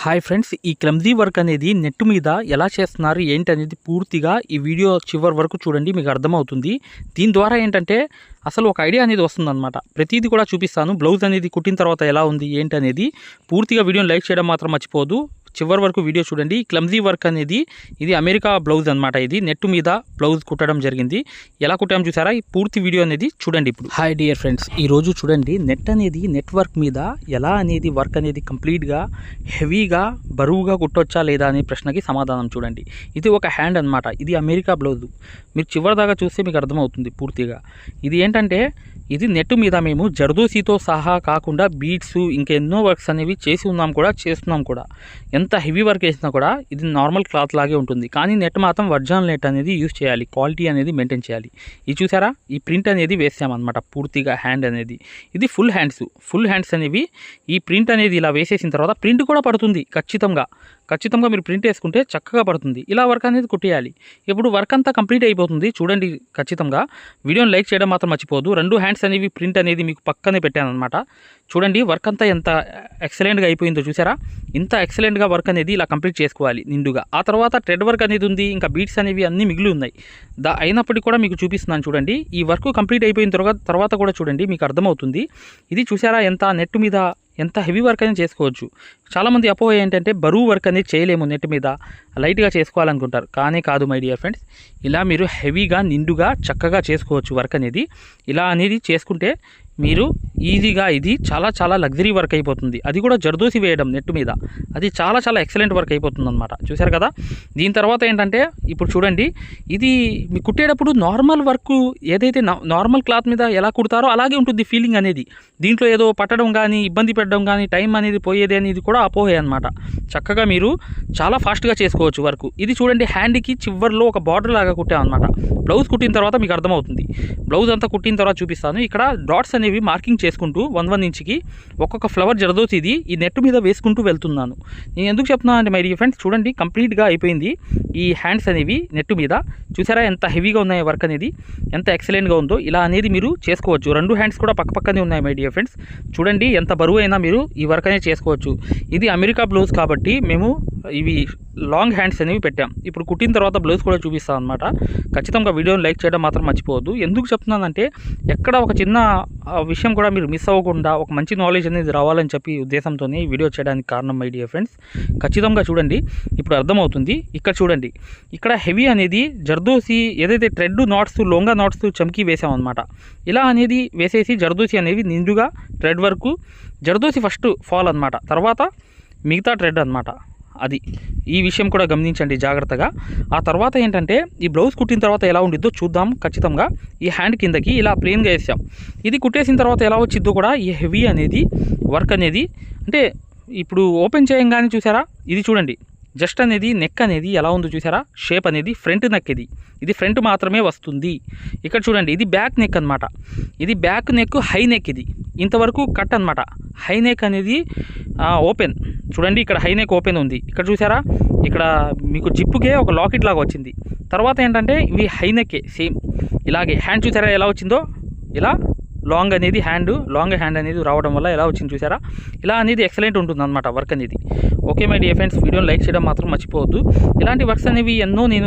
Hi friends ఈ క్లమ్జీ work అనేది నెట్ మీద ఎలా చేస్తున్నారు ఏంటి అనేది పూర్తిగా ఈ వీడియో చివరి వరకు చూడండి మీకు అర్థమవుతుంది. దీని ద్వారా ఏంటంటే అసలు ఒక ఐడియా అనేది వస్తుందన్నమాట. ప్రతిదీ కూడా చూపిస్తాను. బ్లౌజ్ అనేది కుట్టిన తర్వాత ఎలా ఉంది ఏంటి అనేది పూర్తిగా వీడియోని లైక్ చేయడం మాత్రం మర్చిపోదు చివరి వరకు వీడియో చూడండి. క్లమ్జీ వర్క్ అనేది ఇది అమెరికా బ్లౌజ్ అనమాట ఇది. నెట్ మీద బ్లౌజ్ కుట్టడం జరిగింది. ఎలా కుట్టాం చూసారా? ఈ పూర్తి వీడియో అనేది చూడండి ఇప్పుడు. హాయ్ డియర్ ఫ్రెండ్స్ ఈ రోజు చూడండి నెట్ అనేది నెట్వర్క్ మీద ఎలా అనేది వర్క్ అనేది కంప్లీట్గా హెవీగా బరువుగా కుట్టొచ్చా లేదా అనే ప్రశ్నకి సమాధానం చూడండి. ఇది ఒక హ్యాండ్ అన్నమాట. ఇది అమెరికా బ్లౌజ్. మీరు చివరి దాకా చూస్తే మీకు అర్థమవుతుంది పూర్తిగా. ఇది ఏంటంటే ఇది నెట్ మీద మేము జర్దోసీతో సహా కాకుండా బీట్స్ ఇంకా ఎన్నో వర్క్స్ అనేవి చేసి ఉన్నాం కూడా చేస్తున్నాం కూడా. ఎంత హెవీ వర్క్ వేసినా కూడా ఇది నార్మల్ క్లాత్ లాగే ఉంటుంది. కానీ నెట్ మాత్రం వర్జనల్ నెట్ అనేది యూస్ చేయాలి. క్వాలిటీ అనేది మెయింటైన్ చేయాలి. ఇది చూసారా? ఈ ప్రింట్ అనేది వేసామన్నమాట పూర్తిగా హ్యాండ్ అనేది. ఇది ఫుల్ హ్యాండ్స్. ఫుల్ హ్యాండ్స్ అనేవి ఈ ప్రింట్ అనేది ఇలా వేసేసిన తర్వాత ప్రింట్ కూడా పడుతుంది ఖచ్చితంగా. ఖచ్చితంగా మీరు ప్రింట్ వేసుకుంటే చక్కగా పడుతుంది. ఇలా వర్క్ అనేది కుట్టేయాలి. ఇప్పుడు వర్క్ అంతా కంప్లీట్ అయిపోతుంది. చూడండి ఖచ్చితంగా. వీడియోని లైక్ చేయడం మాత్రం మర్చిపోదు రెండు హ్యాండ్స్ అనేవి ప్రింట్ అనేది మీకు పక్కనే పెట్టాను అనమాట చూడండి వర్క్ అంతా ఎంత ఎక్సలెంట్గా అయిపోయిందో చూసారా? ఇంత ఎక్సలెంట్గా వర్క్ అనేది ఇలా కంప్లీట్ చేసుకోవాలి నిండుగా. ఆ తర్వాత థ్రెడ్ వర్క్ అనేది ఉంది. ఇంకా బీట్స్ అనేవి అన్నీ మిగిలి ఉన్నాయి. దా అయినప్పటికీ కూడా మీకు చూపిస్తున్నాను చూడండి. ఈ వర్క్ కంప్లీట్ అయిపోయిన తర్వాత తర్వాత కూడా చూడండి. మీకు అర్థమవుతుంది. ఇది చూసారా ఎంత? నెట్ మీద ఎంత హెవీ వర్క్ అనేది చేసుకోవచ్చు. చాలామంది అపోహ ఏంటంటే బరువు వర్క్ అనేది చేయలేము నెట్ మీద. లైట్గా చేసుకోవాలనుకుంటారు. కానీ కాదు మై డియర్ ఫ్రెండ్స్ ఇలా మీరు హెవీగా నిండుగా చక్కగా చేసుకోవచ్చు వర్క్ అనేది. ఇలా అనేది చేసుకుంటే మీరు ఈజీగా ఇది చాలా చాలా లగ్జరీ వర్క్ అయిపోతుంది. అది కూడా జర్దోసి వేయడం నెట్ మీద. అది చాలా చాలా ఎక్సలెంట్ వర్క్ అయిపోతుంది అనమాట చూశారు కదా? దీని తర్వాత ఏంటంటే ఇప్పుడు చూడండి ఇది మీ కుట్టేటప్పుడు నార్మల్ వర్క్ ఏదైతే నార్మల్ క్లాత్ మీద ఎలా కుడతారో అలాగే ఉంటుంది ఫీలింగ్ అనేది. దీంట్లో ఏదో పట్టడం కానీ ఇబ్బంది పెట్టడం కానీ టైం అనేది పోయేది అనేది కూడా అపోహే అనమాట చక్కగా మీరు చాలా ఫాస్ట్గా చేసుకోవచ్చు వర్క్. ఇది చూడండి హ్యాండ్కి చివర్లో ఒక బార్డర్ లాగా కుట్టామన్నమాట. బ్లౌజ్ కుట్టిన తర్వాత మీకు అర్థమవుతుంది. బ్లౌజ్ అంతా కుట్టిన తర్వాత చూపిస్తాను. ఇక్కడ డాట్స్ అనేవి మార్కింగ్ చేసుకుంటూ వన్ వన్ ఇంచ్కి ఒక్కొక్క ఫ్లవర్ జరదోసి ఇది ఈ నెట్ మీద వేసుకుంటూ వెళ్తున్నాను. నేను ఎందుకు చెప్తున్నాను అంటే మరి ఫ్రెండ్స్ చూడండి కంప్లీట్గా అయిపోయింది ఈ హ్యాండ్స్ అనేవి నెట్ మీద. చూసారా ఎంత హెవీగా ఉన్నాయి వర్క్ అనేది ఎంత ఎక్సలెంట్గా ఉందో. ఇలా అనేది మీరు చేసుకోవచ్చు. రెండు హ్యాండ్స్ కూడా పక్క పక్కనే ఉన్నాయి మై డియర్ ఫ్రెండ్స్. చూడండి ఎంత బరువు అయినా మీరు ఈ వర్క్ అనేది చేసుకోవచ్చు. ఇది అమెరికా బ్లౌజ్ కాబట్టి మేము ఇవి లాంగ్ హ్యాండ్స్ అనేవి పెట్టాం. ఇప్పుడు కుట్టిన తర్వాత బ్లౌజ్ కూడా చూపిస్తాం అనమాట ఖచ్చితంగా వీడియోని లైక్ చేయడం మాత్రం మర్చిపోవద్దు. ఎందుకు చెప్తున్నానంటే ఎక్కడ ఒక చిన్న విషయం కూడా మీరు మిస్ అవ్వకుండా ఒక మంచి నాలెడ్జ్ అనేది రావాలని చెప్పి ఉద్దేశంతోనే ఈ వీడియో చేయడానికి కారణం మై డియర్ ఫ్రెండ్స్ ఖచ్చితంగా చూడండి. ఇప్పుడు అర్థమవుతుంది. ఇక్కడ చూడండి. ఇక్కడ హెవీ అనేది జర్దోసి ఏదైతే ట్రెడ్ నాట్స్ లొంగ నాట్స్ చమ్కి వేసామన్నమాట ఇలా అనేది వేసేసి జర్దోసి అనేవి నిండుగా ట్రెడ్ వరకు జర్దోసి ఫస్ట్ ఫాల్ అనమాట తర్వాత మిగతా ట్రెడ్ అనమాట అది. ఈ విషయం కూడా గమనించండి జాగ్రత్తగా. ఆ తర్వాత ఏంటంటే ఈ బ్లౌజ్ కుట్టిన తర్వాత ఎలా ఉండిద్దో చూద్దాం ఖచ్చితంగా. ఈ హ్యాండ్ కిందకి ఇలా ప్లెయిన్గా వేసాం. ఇది కుట్టేసిన తర్వాత ఎలా వచ్చిద్దో కూడా ఈ హెవీ అనేది వర్క్ అనేది అంటే ఇప్పుడు ఓపెన్ చేయంగానే చూసారా? ఇది చూడండి. జస్ట్ అనేది నెక్ అనేది ఎలా ఉందో చూసారా? షేప్ అనేది ఫ్రంట్ నెక్ ఇది. ఇది ఫ్రంట్ మాత్రమే వస్తుంది. ఇక్కడ చూడండి ఇది బ్యాక్ నెక్ అన్నమాట. ఇది బ్యాక్ నెక్ హై నెక్ ఇది. ఇంతవరకు కట్ అన్నమాట. హై నెక్ అనేది ఓపెన్ చూడండి ఇక్కడ హై నెక్ ఓపెన్ ఉంది. ఇక్కడ చూసారా? ఇక్కడ మీకు జిప్పుకే ఒక లాకెట్ లాగా వచ్చింది. తర్వాత ఏంటంటే ఇవి హై నెక్కే సేమ్ ఇలాగే హ్యాండ్ చూసారా ఎలా వచ్చిందో? ఇలా లాంగ్ అనేది హ్యాండ్ లాంగ్ హ్యాండ్ అనేది రావడం వల్ల ఎలా వచ్చింది చూసారా? ఇలా అనేది ఎక్సలెంట్ ఉంటుంది అనమాట వర్క్ అనేది. ఓకే మై డియర్ ఫ్రెండ్స్ వీడియోని లైక్ చేయడం మాత్రం మర్చిపోవద్దు. ఇలాంటి వర్క్స్ అనేవి ఎన్నో నేను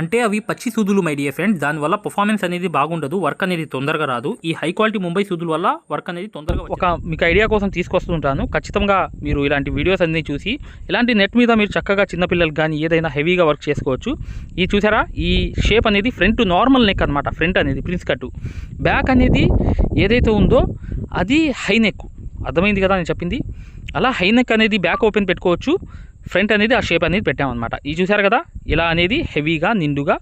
అంటే అవి పచ్చి సూదులు మై డియర్ ఫ్రెండ్స్ దానివల్ల పర్ఫార్మెన్స్ అనేది బాగుండదు వర్క్ అనేది తొందరగా రాదు. ఈ హై క్వాలిటీ ముంబై సూదుల వల్ల వర్క్ అనేది తొందరగా ఒక మీకు ఐడియా కోసం తీసుకొస్తుంటాను. ఖచ్చితంగా మీరు ఇలాంటి వీడియోస్ అన్ని చూసి ఇలాంటి నెట్ మీద మీరు చక్కగా చిన్నపిల్లలకి కానీ ఏదైనా హెవీగా వర్క్ చేసుకోవచ్చు. ఈ చూసారా? ఈ షేప్ అనేది ఫ్రంట్ నార్మల్ నెక్ అనమాట ఫ్రంట్ అనేది ప్రిన్స్ కట్టు బ్యాక్ అనేది ఏదైతే ఉందో అది హై నెక్ అర్థమైంది కదా నేను చెప్పింది? అలా హై నెక్ అనేది బ్యాక్ ఓపెన్ పెట్టుకోవచ్చు. ఫ్రంట్ అనేది ఆ షేప్ అనేది పెట్టామన్నమాట. ఇది చూసారు కదా? ఇలా అనేది హెవీగా నిండుగా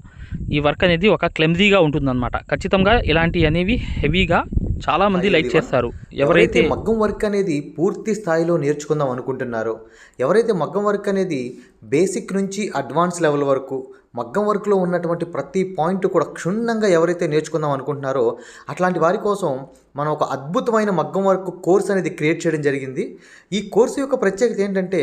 ఈ వర్క్ అనేది ఒక క్లెమ్జీగా ఉంటుందన్నమాట. ఖచ్చితంగా ఇలాంటి అనేవి హెవీగా చాలామంది లైక్ చేస్తారు. ఎవరైతే మగ్గం వర్క్ అనేది పూర్తి స్థాయిలో నేర్చుకుందాం అనుకుంటున్నారో ఎవరైతే మగ్గం వర్క్ అనేది బేసిక్ నుంచి అడ్వాన్స్ లెవెల్ వరకు మగ్గం వర్క్లో ఉన్నటువంటి ప్రతి పాయింట్ కూడా క్షుణ్ణంగా ఎవరైతే నేర్చుకుందాం అనుకుంటున్నారో అట్లాంటి వారి కోసం మనం ఒక అద్భుతమైన మగ్గం వర్క్ కోర్స్ అనేది క్రియేట్ చేయడం జరిగింది. ఈ కోర్సు యొక్క ప్రత్యేకత ఏంటంటే